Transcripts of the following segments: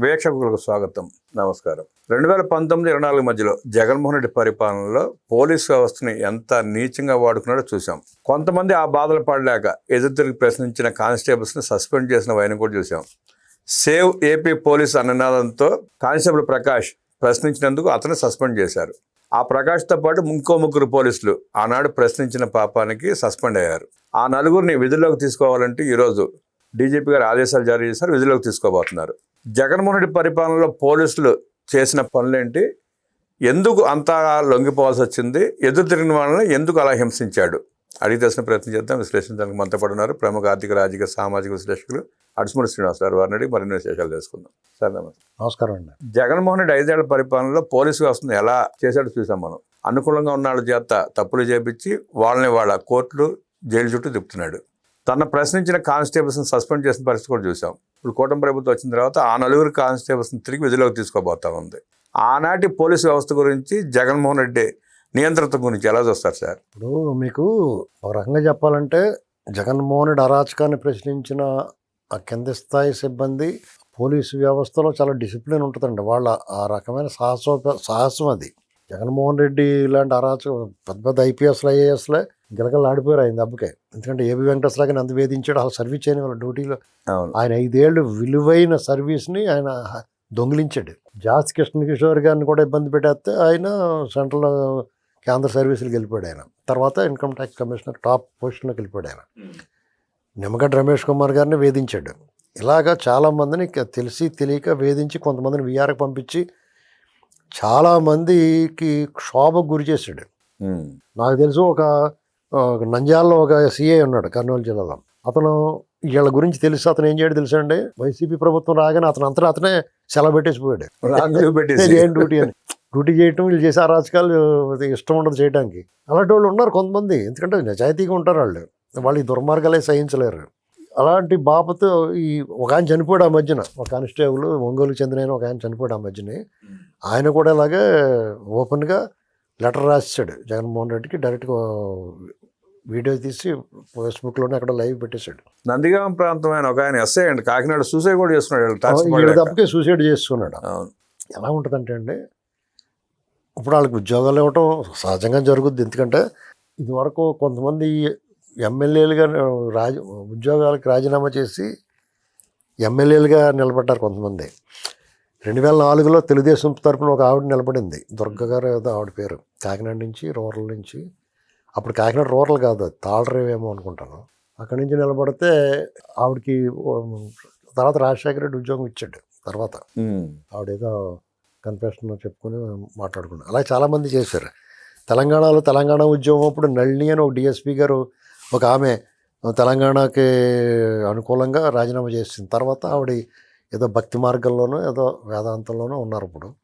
వీక్షకులకు స్వాగతం. నమస్కారం. రెండు వేల పంతొమ్మిది ఇరవై నాలుగు మధ్యలో జగన్మోహన్ రెడ్డి పరిపాలనలో పోలీస్ వ్యవస్థని ఎంత నీచంగా వాడుకున్నాడో చూసాం కొంతమంది ఆ బాధలు పడలేక ఎదురు ప్రశ్నించిన కానిస్టేబుల్స్ని సస్పెండ్ చేసిన వైన కూడా చూసాం సేవ్ ఏపీ పోలీస్ అన్ననాదంతో కానిస్టేబుల్ ప్రకాష్ ప్రశ్నించినందుకు అతను సస్పెండ్ చేశారు. ఆ ప్రకాష్తో పాటు ఇంకో ముగ్గురు పోలీసులు ఆనాడు ప్రశ్నించిన పాపానికి సస్పెండ్ అయ్యారు. ఆ నలుగురిని విధుల్లోకి తీసుకోవాలంటే ఈరోజు డీజీపీ గారు ఆదేశాలు జారీ చేశారు. విధుల్లోకి తీసుకోబోతున్నారు. జగన్మోహన్ రెడ్డి పరిపాలనలో పోలీసులు చేసిన పనులేంటి? ఎందుకు అంతా లొంగిపోవాల్సి వచ్చింది? ఎదురు తిరిగిన వాళ్ళని ఎందుకు అలా హింసించాడు? అడిగి తెలిసిన ప్రయత్నం చేద్దాం. విశ్లేషించడానికి మనతో పాటు ఉన్నారు ప్రముఖ ఆర్థిక రాజకీయ సామాజిక విశ్లేషకులు అడుసుమూడి శ్రీనివాస్ గారు. వారిని అడిగి మరిన్ని విశేషాలు తెలుసుకుందాం. సార్ నమస్తే. నమస్కారం అండి. జగన్మోహన్ రెడ్డి ఐదేళ్ళ పరిపాలనలో పోలీసు వ్యవస్థను ఎలా చేశాడో చూసాం మనం. అనుకూలంగా ఉన్న వాళ్ళ చేత తప్పులు చేపించి వాళ్ళని వాళ్ళ కోర్టులు జైలు చుట్టూ తిప్పుతున్నాడు. తన ప్రశ్నించిన కానిస్టేబుల్స్ని సస్పెండ్ చేసిన పరిస్థితి కూడా చూసాం. ఇప్పుడు కూటమి ప్రభుత్వం వచ్చిన తర్వాత ఆ నలుగురు కానిస్టేబుల్స్ని తిరిగి విధులోకి తీసుకోబోతా ఉంది. ఆనాటి పోలీసు వ్యవస్థ గురించి జగన్మోహన్ రెడ్డి నియంత్రణ గురించి ఎలా చూస్తారు సార్? ఇప్పుడు మీకు ఒక రకంగా చెప్పాలంటే జగన్మోహన్ రెడ్డి అరాచకాన్ని ప్రశ్నించిన ఆ కింది స్థాయి సిబ్బంది పోలీసు వ్యవస్థలో చాలా డిసిప్లిన్ ఉంటుందండి. వాళ్ళ ఆ రకమైన సాహసోప సాహసం అది. జగన్మోహన్ రెడ్డి ఇలాంటి అరాచక పెద్ద పెద్ద ఐపీఎస్లు ఐఏఎస్లే గిలగలు ఆడిపోయారు ఆయన దెబ్బకే. ఎందుకంటే ఏబి వెంకటేశ్వర గారిని అంత వేధించాడు అసలు సర్వీస్ చేయని వాళ్ళ డ్యూటీలో ఆయన ఐదేళ్ళు విలువైన సర్వీస్ని ఆయన దొంగిలించాడు. జాస్ కృష్ణ కిషోర్ గారిని కూడా ఇబ్బంది పెట్టేస్తే ఆయన సెంట్రల్ కేంద్ర సర్వీసులకు వెళ్ళిపోయాడు ఆయన. తర్వాత ఇన్కమ్ ట్యాక్స్ కమిషనర్ టాప్ పొజిషన్లోకి వెళ్ళిపోయాడు ఆయన. నిమ్మగడ్డ రమేష్ కుమార్ గారిని వేధించాడు. ఇలాగా చాలామందిని తెలిసి తెలియక వేధించి కొంతమందిని విఆర్కి పంపించి చాలామందికి క్షోభకు గురి చేశాడు. నాకు తెలుసు ఒక ఆ, ఒక నంద్యాలలో ఒక సిఐ ఉన్నాడు కర్నూలు జిల్లాలో. అతను వీళ్ళ గురించి తెలిసి అతను ఏం చేయడు తెలుసా అండి వైసీపీ ప్రభుత్వం రాగానే అతను అంతా అతనే సెలవు పెట్టేసిపోయాడు. పెట్టేసి. చేయను డ్యూటీ అని. డ్యూటీ చేయటం వీళ్ళు చేసే అరాచకాలు ఇష్టం ఉండదు చేయడానికి అలాంటి వాళ్ళు ఉన్నారు కొంతమంది. ఎందుకంటే నిజాయితీగా ఉంటారు వాళ్ళు. వాళ్ళు ఈ దుర్మార్గాలే సహించలేరు. అలాంటి బాపతో ఈ ఒక ఆయన చనిపోయాడు ఆ మధ్యన. ఒక కానిస్టేబుల్ ఒంగోలుకి చెందిన ఒక ఆయన చనిపోయాడు ఆ మధ్యనే. ఆయన కూడా ఇలాగే ఓపెన్గా లెటర్ రాసాడు జగన్మోహన్ రెడ్డికి. డైరెక్ట్గా వీడియో తీసి ఫేస్బుక్లోనే అక్కడ లైవ్ పెట్టేశాడు. నందిగాం ప్రాంతం ఆయన ఒక ఆయన ఎస్ఐ అండి. కాకినాడ సూసైడ్ కూడా చేస్తున్నాడు. తప్పకే సూసైడ్ చేసుకున్నాడు. ఎలా ఉంటుందంటే అండి ఇప్పుడు వాళ్ళకి ఉద్యోగాలు ఇవ్వటం సహజంగా జరుగుద్ది. ఎందుకంటే ఇదివరకు కొంతమంది ఎమ్మెల్యేలుగా రాజ ఉద్యోగాలకు రాజీనామా చేసి ఎమ్మెల్యేలుగా నిలబడ్డారు కొంతమంది. రెండు వేల నాలుగులో తెలుగుదేశం తరపున ఒక ఆవిడ నిలబడింది. దుర్గ గారు ఏదో ఆవిడ పేరు. కాకినాడ నుంచి రూరల్ నుంచి. అప్పుడు కాకినాడ రూరల్ కాదు తాళరేవేమో అనుకుంటాను. అక్కడి నుంచి నిలబడితే ఆవిడకి తర్వాత రాజశేఖర రెడ్డి ఉద్యోగం ఇచ్చాడు తర్వాత. ఆవిడేదో కన్ఫెషన్ చెప్పుకొని మాట్లాడుకున్నాను అలా చాలామంది చేశారు. తెలంగాణలో తెలంగాణ ఉద్యమం అప్పుడు నళిని అని ఒక డిఎస్పి గారు ఒక ఆమె తెలంగాణకి అనుకూలంగా రాజీనామా చేసిన తర్వాత ఆవిడ ఏదో భక్తి మార్గంలోనో ఏదో వేదాంతంలోనో ఉన్నారు ఇప్పుడు.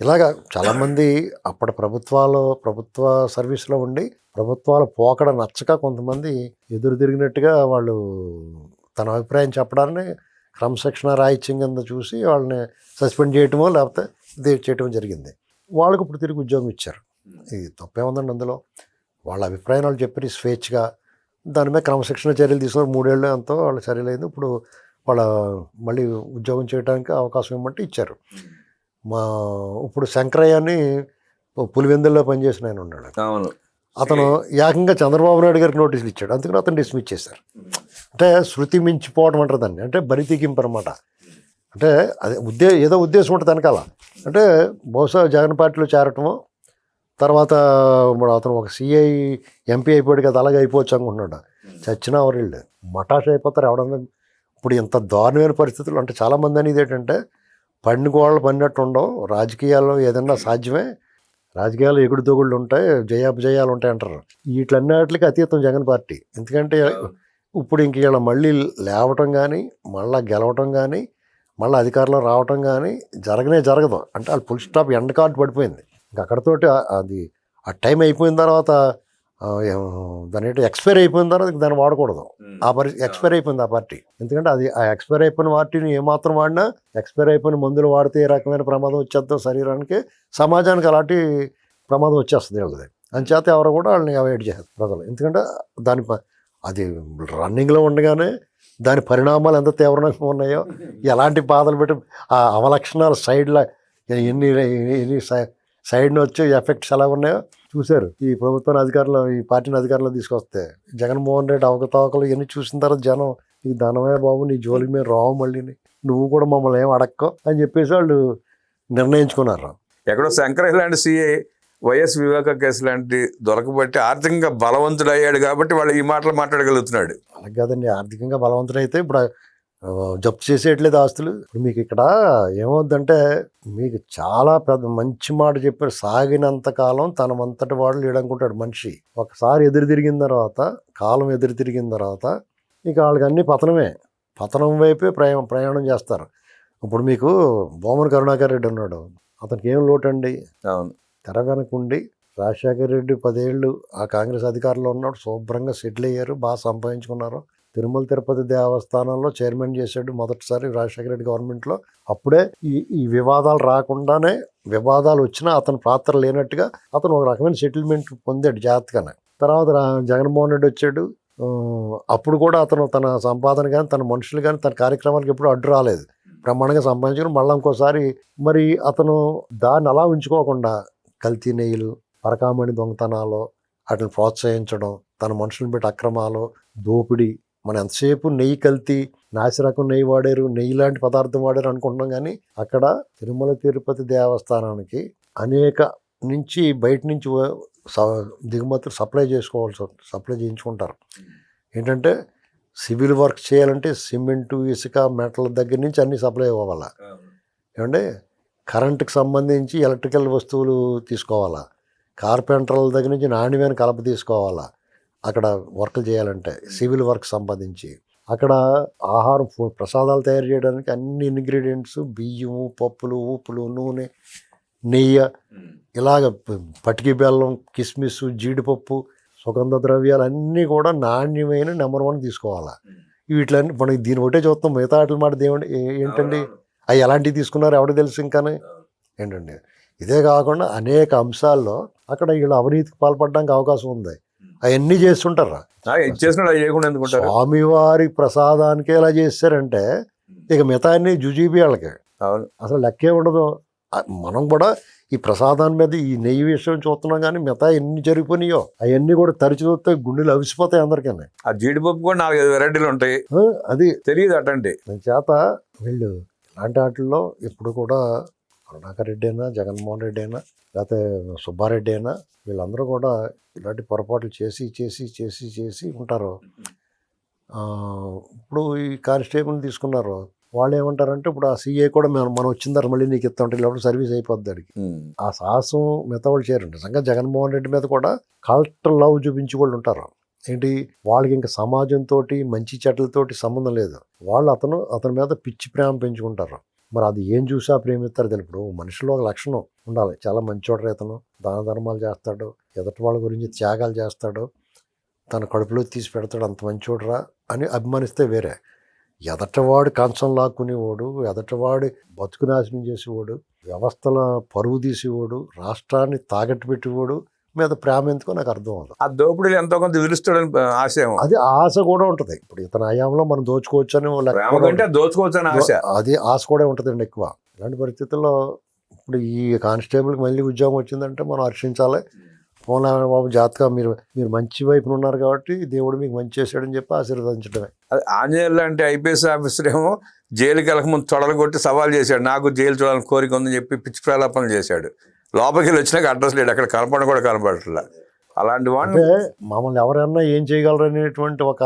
ఇలాగా చాలామంది అప్పటి ప్రభుత్వాలు ప్రభుత్వ సర్వీస్లో ఉండి ప్రభుత్వాల పోకడ నచ్చక కొంతమంది ఎదురు తిరిగినట్టుగా వాళ్ళు తన అభిప్రాయం చెప్పడాన్ని క్రమశిక్షణ రాహిత్యం కింద చూసి వాళ్ళని సస్పెండ్ చేయటమో లేకపోతే ఇది చేయటం జరిగింది. వాళ్ళకి ఇప్పుడు తిరిగి ఉద్యోగం ఇచ్చారు. ఇది తప్పేముందండి అందులో. వాళ్ళ అభిప్రాయాలు చెప్పి స్వేచ్ఛగా. దాని మీద క్రమశిక్షణ చర్యలు తీసుకుని మూడేళ్ళు ఎంతో వాళ్ళ చర్యలు అయింది ఇప్పుడు వాళ్ళ మళ్ళీ ఉద్యోగం చేయడానికి అవకాశం ఇవ్వమంటే ఇచ్చారు. మా ఇప్పుడు శంకరయ్య అని పులివెందుల్లో పనిచేసిన ఆయన ఉన్నాడు అవును. అతను ఏకంగా చంద్రబాబు నాయుడు గారికి నోటీసులు ఇచ్చాడు. అందుకని అతను డిస్మిస్ చేశారు. అంటే శృతి మించిపోవడం అంటారు దాన్ని. అంటే బరి తెగింపు అనమాట అంటే అదే ఉద్దే ఏదో ఉద్దేశం ఉంటుంది వెనకాల. అంటే బహుశా జగన్ పార్టీలో చేరటము తర్వాత అతను ఒక సిఐ ఎంపీ అయిపోయాడు కదా అలాగే అయిపోవచ్చు అనుకుంటున్నాడు. చచ్చినా ఎవరిళ్ళు మటాష్ అయిపోతారు ఎవడన్నా ఇప్పుడు ఇంత దారుణమైన పరిస్థితులు అంటే చాలామంది అనేది ఏంటంటే పండు గోడలు పడినట్టు ఉండవు. రాజకీయాల్లో ఏదన్నా సాధ్యమే. రాజకీయాలు ఎగుడు దొగుళ్ళు ఉంటాయి జయాపజయాలు ఉంటాయి అంటారు. వీటిలన్నిటికి అతీతం జగన్ పార్టీ. ఎందుకంటే ఇప్పుడు ఇంక వీళ్ళ మళ్ళీ లేవటం కానీ మళ్ళీ గెలవటం కానీ మళ్ళీ అధికారంలో రావటం కానీ జరగనే జరగదు. అంటే వాళ్ళు ఫుల్ స్టాప్ ఎండ కార్డు పడిపోయింది. ఇంక అక్కడతోటి అది ఆ టైం అయిపోయిన తర్వాత దాని ఎక్స్పైర్ అయిపోయిన తర్వాత దాన్ని వాడకూడదు. ఆ పరిస్థితి ఎక్స్పైర్ అయిపోయింది ఆ పార్టీ. ఎందుకంటే అది ఆ ఎక్స్పైర్ అయిపోయిన పార్టీని ఏమాత్రం వాడినా ఎక్స్పైర్ అయిపోయిన మందులు వాడితే ఏ రకమైన ప్రమాదం వచ్చేద్దో శరీరానికి సమాజానికి అలాంటి ప్రమాదం వచ్చేస్తుంది వీళ్ళది. అంచేత ఎవరు కూడా వాళ్ళని అవాయిడ్ చేస్తారు ప్రజలు. ఎందుకంటే దాని అది రన్నింగ్లో ఉండగానే దాని పరిణామాలు ఎంత తీవ్రంగా ఉన్నాయో ఎలాంటి బాధలు పెట్టి ఆ అవలక్షణాలు సైడ్లో ఎన్ని ఎన్ని సై- సైడ్ని వచ్చే ఎఫెక్ట్స్ ఎలా ఉన్నాయో చూశారు. ఈ ప్రభుత్వం అధికారులు ఈ పార్టీని అధికారంలో తీసుకొస్తే జగన్మోహన్ రెడ్డి అవకతవకలు ఇవన్నీ చూసిన తర్వాత జనం ఈ ధనమే బాబు నీ జోలికి మేము రావు మళ్ళీ. నువ్వు కూడా మమ్మల్ని ఏం అడక్కో అని చెప్పేసి వాళ్ళు నిర్ణయించుకున్నారు. ఎక్కడో శంకర్ లాంటి సిఐ వైఎస్ వివేక కేసు లాంటి దొరకబట్టి ఆర్థికంగా బలవంతుడు అయ్యాడు కాబట్టి వాళ్ళు ఈ మాటలు మాట్లాడగలుగుతున్నాడు. అలాగే కాదండి ఆర్థికంగా బలవంతుడైతే ఇప్పుడు జప్తు చేసేయట్లేదు ఆస్తులు. ఇప్పుడు మీకు ఇక్కడ ఏమవుద్దంటే మీకు చాలా పెద్ద మంచి మాట చెప్పారు. సాగినంత కాలం తన అంతటి వాడు లేడనుకుంటాడు మనిషి. ఒకసారి ఎదురు తిరిగిన తర్వాత కాలం ఎదురు తిరిగిన తర్వాత ఇక వాళ్ళకి అన్ని పతనమే. పతనం వైపే ప్రయాణం ప్రయాణం చేస్తారు. ఇప్పుడు మీకు బొమ్మన కరుణాకర్ రెడ్డి ఉన్నాడు. అతనికి ఏం లోటు అండి అవును. తెర వెనకుండి రాజశేఖర రెడ్డి పదేళ్ళు ఆ కాంగ్రెస్ అధికారంలో ఉన్నాడు. శుభ్రంగా సెటిల్ అయ్యారు. బాగా సంపాదించుకున్నారు. తిరుమల తిరుపతి దేవస్థానంలో చైర్మన్ చేశాడు మొదటిసారి రాజశేఖర రెడ్డి గవర్నమెంట్లో. అప్పుడే ఈ ఈ వివాదాలు రాకుండానే వివాదాలు వచ్చినా అతని పాత్ర లేనట్టుగా అతను ఒక రకమైన సెటిల్మెంట్ పొందాడు జాగ్రత్తగానే. తర్వాత జగన్మోహన్ రెడ్డి వచ్చాడు. అప్పుడు కూడా అతను తన సంపాదన కానీ తన మనుషులు కానీ తన కార్యక్రమాలకు ఎప్పుడు అడ్డు రాలేదు. బ్రహ్మాండంగా సంపాదించుకుని మళ్ళీ ఇంకోసారి మరి అతను దాన్ని అలా ఉంచుకోకుండా కల్తీ నెయ్యిలు పరకామణి దొంగతనాలు వాటిని ప్రోత్సహించడం తన మనుషులను పెట్టి అక్రమాలు దోపిడీ మనం ఎంతసేపు నెయ్యి కల్తీ నాసిరకం నెయ్యి వాడారు నెయ్యి లాంటి పదార్థం వాడారు అనుకుంటున్నాం కానీ అక్కడ తిరుమల తిరుపతి దేవస్థానానికి అనేక నుంచి బయట నుంచి దిగుమతులు సప్లై చేసుకోవాల్సి సప్లై చేయించుకుంటారు. ఏంటంటే సివిల్ వర్క్ చేయాలంటే సిమెంటు ఇసుక మెటల్ దగ్గర నుంచి అన్ని సప్లై అవ్వాలా. ఏమంటే కరెంటుకి సంబంధించి ఎలక్ట్రికల్ వస్తువులు తీసుకోవాలా. కార్పెంటర్ల దగ్గర నుంచి నాణ్యమైన కలప తీసుకోవాలా. అక్కడ వర్క్ చేయాలంటే సివిల్ వర్క్ సంబంధించి అక్కడ ఆహారం ప్రసాదాలు తయారు చేయడానికి అన్ని ఇంగ్రీడియంట్స్ బియ్యము పప్పులు ఉప్పులు నూనె నెయ్యి ఇలాగ పటికి బెల్లం కిస్మిస్ జీడిపప్పు సుగంధ ద్రవ్యాలు అన్నీ కూడా నాణ్యమైన నెంబర్ వన్ తీసుకోవాలా. వీటిలన్నీ మనకి దీని ఒకటే చూస్తాం. మిగతా వాటి మాట దేవుడి ఏంటండి? అవి ఎలాంటివి తీసుకున్నారు? ఎవరికి తెలుసు ఇంకానే? ఏంటండి? ఇదే కాకుండా అనేక అంశాల్లో అక్కడ వీళ్ళు అవినీతికి పాల్పడడానికి అవకాశం ఉంది. అవన్నీ చేస్తుంటారా? చేయకుండా ఎందుకుంటారు స్వామివారి ప్రసాదానికి ఎలా చేస్తారంటే ఇక మిగతా అన్ని జుజీబీ వాళ్ళకి. అవును. అసలు లెక్కే ఉండదు. మనం కూడా ఈ ప్రసాదాన్ని మీద ఈ నెయ్యి విషయం చూస్తున్నాం కానీ మిగతా ఎన్ని జరిగిపోయినాయో అవన్నీ కూడా తరిచి చూస్తే గుండెలు అవిసిపోతాయి అందరికీ ఆ జీడిపప్పు కూడా నాలుగైదు వెరైటీలు ఉంటాయి. అది తెలియదు అటండి దాని చేత వీళ్ళు ఇలాంటి వాటిల్లో ఇప్పుడు కూడా కరుణాకర్ రెడ్డి అయినా జగన్మోహన్ రెడ్డి అయినా లేకపోతే సుబ్బారెడ్డి అయినా వీళ్ళందరూ కూడా ఇలాంటి పొరపాట్లు చేసి చేసి చేసి చేసి ఉంటారు. ఇప్పుడు ఈ కానిస్టేబుల్ తీసుకున్నారు. వాళ్ళు ఏమంటారంటే ఇప్పుడు ఆ సీఏ కూడా మనం మనం వచ్చిన తర్వాత మళ్ళీ నీకు ఇస్తాం అంటే ఇలా సర్వీస్ అయిపోద్ది అడిగి. ఆ సాహసం మిగతా వాళ్ళు చేయరు. నిజంగా జగన్మోహన్ రెడ్డి మీద కూడా కలెక్టర్ లవ్ చూపించి వాళ్ళు ఉంటారు. ఏంటి? వాళ్ళకి ఇంకా సమాజంతో మంచి చెడ్డలతోటి సంబంధం లేదు. వాళ్ళు అతను అతని మీద పిచ్చి ప్రేమ పెంచుకుంటారు. మరి అది ఏం చూసా ప్రేమిస్తారు తెలుపుడు మనిషిలో ఒక లక్షణం ఉండాలి. చాలా మంచోడు ఇతను దాన ధర్మాలు చేస్తాడు. ఎదుటి వాళ్ళ గురించి త్యాగాలు చేస్తాడు. తన కడుపులో తీసి పెడతాడు. అంత మంచోడురా అని అభిమానిస్తే వేరే. ఎదటవాడు కంచం లాక్కునేవాడు ఎదటవాడు బతుకు నాశనం చేసేవాడు వ్యవస్థల పరువు తీసేవాడు రాష్ట్రాన్ని తాగట్టు పెట్టేవాడు మీద ప్రేమ ఎందుకో నాకు అర్థం అవుతుంది ఆ దోపిడీలు ఎంతో కొంత విలుస్తాడని ఆశ అది ఆశ కూడా ఉంటుంది. ఇప్పుడు ఇతని హయాంలో మనం దోచుకోవచ్చు అని దోచుకోవచ్చు అని ఆశ. అది ఆశ కూడా ఉంటుందండి ఎక్కువ. ఇలాంటి పరిస్థితుల్లో ఇప్పుడు ఈ కానిస్టేబుల్కి మళ్ళీ ఉద్యోగం వచ్చిందంటే మనం హర్షించాలి. పోనా బాబు జాతక మీరు మీరు మంచి వైపున ఉన్నారు కాబట్టి దేవుడు మీకు మంచి చేశాడని చెప్పి ఆశీర్వదించడమే. అది ఆంజనేయులు లాంటి ఐపీఎస్ ఆఫీసర్ ఏమో జైలుకి వెళ్ళక ముందు తొడలు కొట్టి సవాల్ చేశాడు. నాకు జైలు చూడాలని కోరిక ఉందని చెప్పి పిచ్చి ప్రలాపనలు చేశాడు. లోపలికి వెళ్ళి వచ్చినాక అడ్రస్ లేడు. అక్కడ కనపడడం కూడా కనపడట్లా. అలాంటి వాడిని మమ్మల్ని ఎవరైనా ఏం చేయగలరు అనేటువంటి ఒక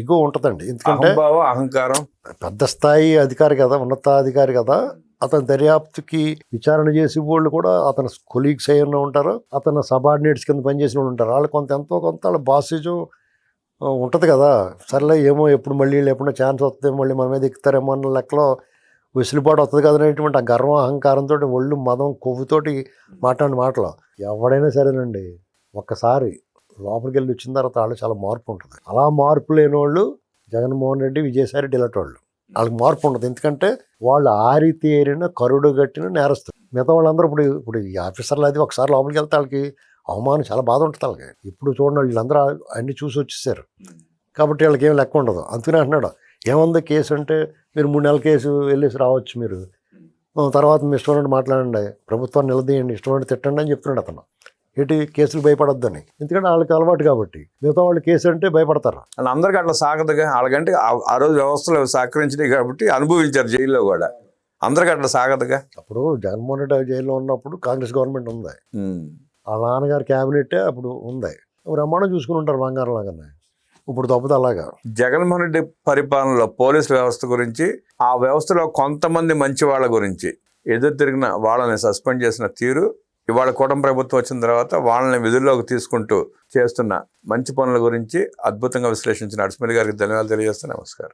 ఇగో ఉంటుందండి. ఎందుకంటే అహంకారం. పెద్ద స్థాయి అధికారి కదా ఉన్నతాధికారి కదా అతని దర్యాప్తుకి విచారణ చేసే వాళ్ళు కూడా అతని కొలీగ్స్ అయ్యి ఉంటారు అతని సబార్డినేట్స్ కింద పనిచేసిన వాళ్ళు ఉంటారు. వాళ్ళు కొంత ఎంతో కొంత వాళ్ళ బాసిజం ఉంటుంది కదా. సర్లే ఏమో ఎప్పుడు మళ్ళీ ఎప్పుడో ఛాన్స్ వస్తుంది మళ్ళీ మన మీద ఎక్కుతారేమో అన్న లెక్కలో వెసులుబాటు వస్తుంది కదా అనేటువంటి ఆ గర్వం అహంకారంతో ఒళ్ళు మదం కొవ్వుతోటి మాట్లాడిన మాటలు. ఎవడైనా సరేనండి ఒక్కసారి లోపలికి వెళ్ళి వచ్చిన తర్వాత వాళ్ళు చాలా మార్పు ఉంటుంది. అలా మార్పు లేని వాళ్ళు జగన్మోహన్ రెడ్డి విజయసాయి రెడ్డి ఇలాంటి వాళ్ళు. వాళ్ళకి మార్పు ఉండదు. ఎందుకంటే వాళ్ళు ఆరితేరిన కరుడు గట్టిన నేరస్తులు. మిగతా వాళ్ళందరూ ఇప్పుడు ఇప్పుడు ఈ ఆఫీసర్లు అది ఒకసారి లోపలికి వెళ్తే వాళ్ళకి అవమానం చాలా బాధ ఉంటుంది వాళ్ళకి ఇప్పుడు చూడండి వీళ్ళందరూ అన్ని చూసి వచ్చేసారు. కాబట్టి వీళ్ళకి ఏం లెక్క ఉండదు. అందుకనే అంటున్నాడు. ఏముంది కేసు అంటే మీరు మూడు నెలల కేసు వెళ్ళేసి రావచ్చు మీరు. తర్వాత మీ ఇష్టం మాట్లాడండి. ప్రభుత్వాన్ని నిలదీయండి. ఇష్టం తిట్టండి అని చెప్తున్నాడు అతను. ఏంటి? కేసులు భయపడొద్దని. ఎందుకంటే వాళ్ళకి అలవాటు కాబట్టి. మిగతా వాళ్ళు కేసు అంటే భయపడతారు. అందరికీ అట్లా సాగదుగా. వాళ్ళకంటే ఆ- ఆ రోజు వ్యవస్థలు సహకరించినాయి కాబట్టి అనుభవించారు జైల్లో కూడా. అందరికీ అట్లా సాగదుగా. అప్పుడు జగన్మోహన్ రెడ్డి జైల్లో ఉన్నప్పుడు కాంగ్రెస్ గవర్నమెంట్ ఉంది. వాళ్ళ నాన్నగారి క్యాబినెట్ అప్పుడు ఉంది. బ్రహ్మాండం చూసుకుని ఉంటారు బంగారం లాగానే. ఇప్పుడు తప్పదు అలాగా. జగన్మోహన్ రెడ్డి పరిపాలనలో పోలీస్ వ్యవస్థ గురించి ఆ వ్యవస్థలో కొంతమంది మంచి వాళ్ళ గురించి ఎదురు తిరిగిన వాళ్ళని సస్పెండ్ చేసిన తీరు ఇవాళ కూటమి ప్రభుత్వం వచ్చిన తర్వాత వాళ్ళని విధుల్లోకి తీసుకుంటూ చేస్తున్న మంచి పనుల గురించి అద్భుతంగా విశ్లేషించిన అడ్స్మిల్ గారికి ధన్యవాదాలు తెలియజేస్తాను నమస్కారం.